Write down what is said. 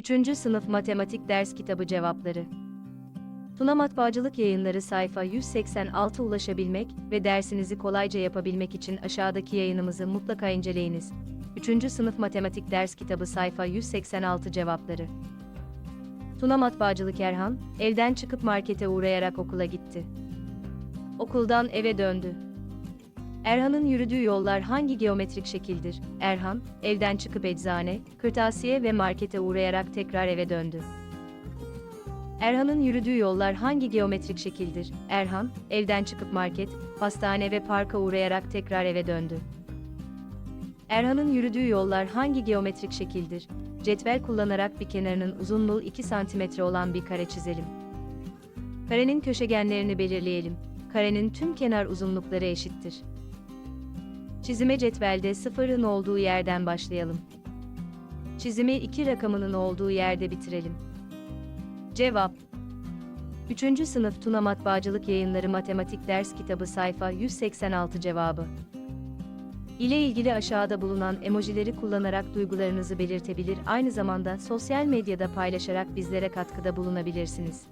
3. Sınıf Matematik Ders Kitabı Cevapları Tuna Matbaacılık Yayınları sayfa 186 ulaşabilmek ve dersinizi kolayca yapabilmek için aşağıdaki yayınımızı mutlaka inceleyiniz. 3. Sınıf Matematik Ders Kitabı sayfa 186 cevapları Tuna Matbaacılık Erhan, evden çıkıp markete uğrayarak okula gitti. Okuldan eve döndü. Erhan'ın yürüdüğü yollar hangi geometrik şekildir? Erhan, evden çıkıp eczane, kırtasiye ve markete uğrayarak tekrar eve döndü. Erhan'ın yürüdüğü yollar hangi geometrik şekildir? Erhan, evden çıkıp market, pastane ve parka uğrayarak tekrar eve döndü. Erhan'ın yürüdüğü yollar hangi geometrik şekildir? Cetvel kullanarak bir kenarının uzunluğu 2 cm olan bir kare çizelim. Karenin köşegenlerini belirleyelim. Karenin tüm kenar uzunlukları eşittir. Çizime cetvelde sıfırın olduğu yerden başlayalım. Çizimi 2 rakamının olduğu yerde bitirelim. Cevap 3. Sınıf Tuna Matbaacılık Yayınları Matematik Ders Kitabı sayfa 186 cevabı ile ilgili aşağıda bulunan emojileri kullanarak duygularınızı belirtebilir aynı zamanda sosyal medyada paylaşarak bizlere katkıda bulunabilirsiniz.